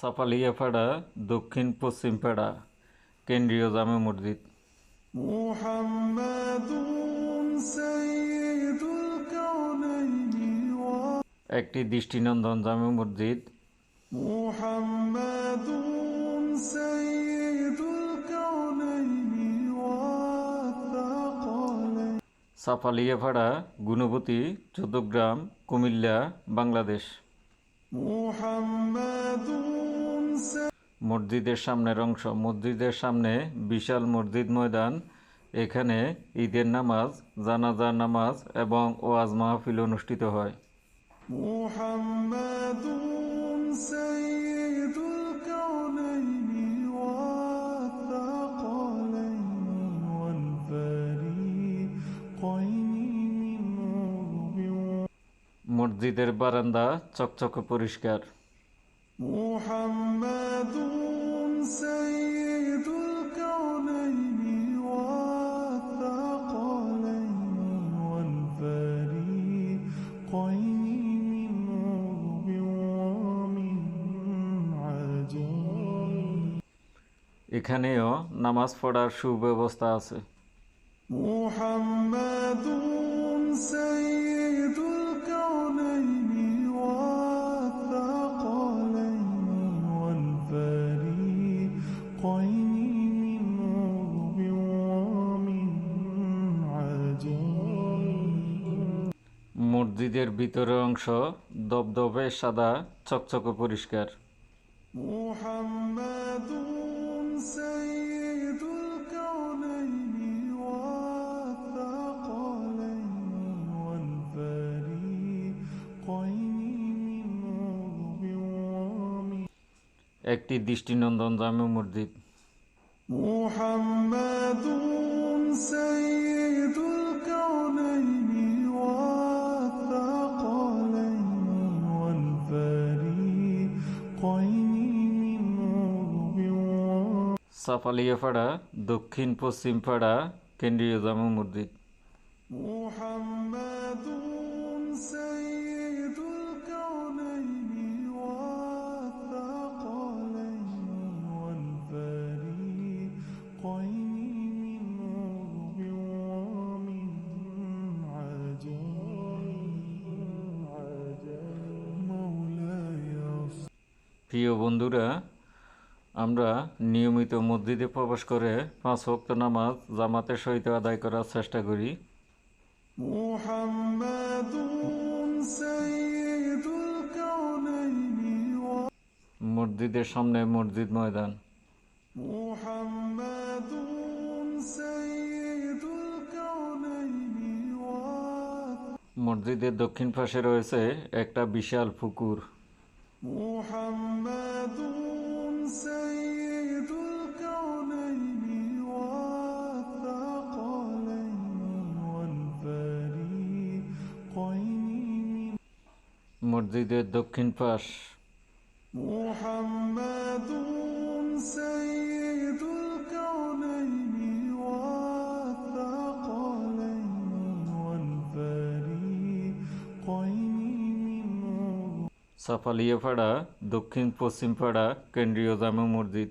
সাপালিয়াপাড়া দক্ষিণ পশ্চিম পাড়া কেন্দ্রীয় জামে মসজিদ। একটি দৃষ্টিনন্দন জামে মসজিদ। সাফালিয়াপাড়া গুণবতী চৌদ্দগ্রাম কুমিল্লা বাংলাদেশ। মুহাম্মাদুর মসজিদের সামনের অংশ। মসজিদের সামনে বিশাল মসজিদ ময়দান। এখানে ঈদের নামাজ জানাজার নামাজ এবং ওয়াজ মাহফিল অনুষ্ঠিত হয়। মসজিদের বারান্দা চকচকে পরিষ্কার। محمد سيد الكونين والثقلين والفريقين من عرب ومن عجم এখানেও নামাজ পড়ার সুব্যবস্থা আছে محمد মসজিদের ভিতরে অংশ দবদবে সাদা চকচকে পরিষ্কার। একটি দৃষ্টিনন্দন জামে মসজিদ। মুহাম্মাদুন সাই সাপালিয়াপাড়া দক্ষিণ পশ্চিম পাড়া কেন্দ্রীয় জামা মসজিদ। প্রিয় বন্ধুরা আমরা নিয়মিত মসজিদে প্রবেশ করে পাঁচ ভক্ত নামাজ জামাতের সহিত আদায় করার চেষ্টা করি। মসজিদের সামনে মসজিদ ময়দান। মসজিদের দক্ষিণ পাশে রয়েছে একটা বিশাল পুকুর। محمد سيد الكونين والثقلين والفريقين মসজিদের দক্ষিণ পাশ محمد সাফালিয়াপাড়া দক্ষিণ পশ্চিম পাড়া কেন্দ্রীয় জামে মসজিদ।